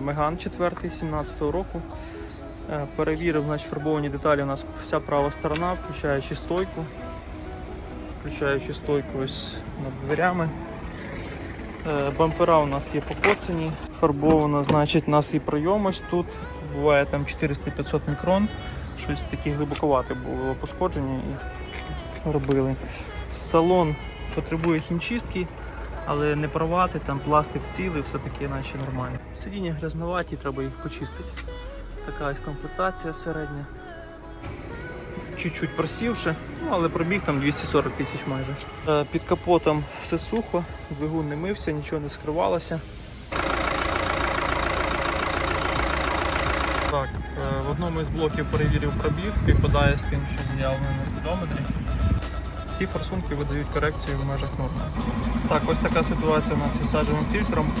Меган 4 17 року. Е, Перевірив, значить, фарбовані деталі у нас вся права сторона, включаючи стойку. Включаючи стойку ось над дверями. Е, Бампера у нас є покоцані. Фарбовано, значить, у нас і прийом тут. Буває там 400-500 мікрон. Щось таке глибоковате було пошкодження і робили. Салон потребує хімчистки, але не порвати, там пластик цілий, все таки наче нормально. Сидіння грязноваті, треба їх почистити. Така ось комплектація середня. Чуть-чуть просівши, ну, але пробіг там 240 тисяч майже. Е, Під капотом все сухо, двигун не мився, нічого не скривалося. Так, е, в одному із блоків перевірив пробіг, співпадає з тим, що заявлено на спідометрі. Всі форсунки видають корекцію в межах норми. Так, ось така ситуація у нас із сажевим фільтром.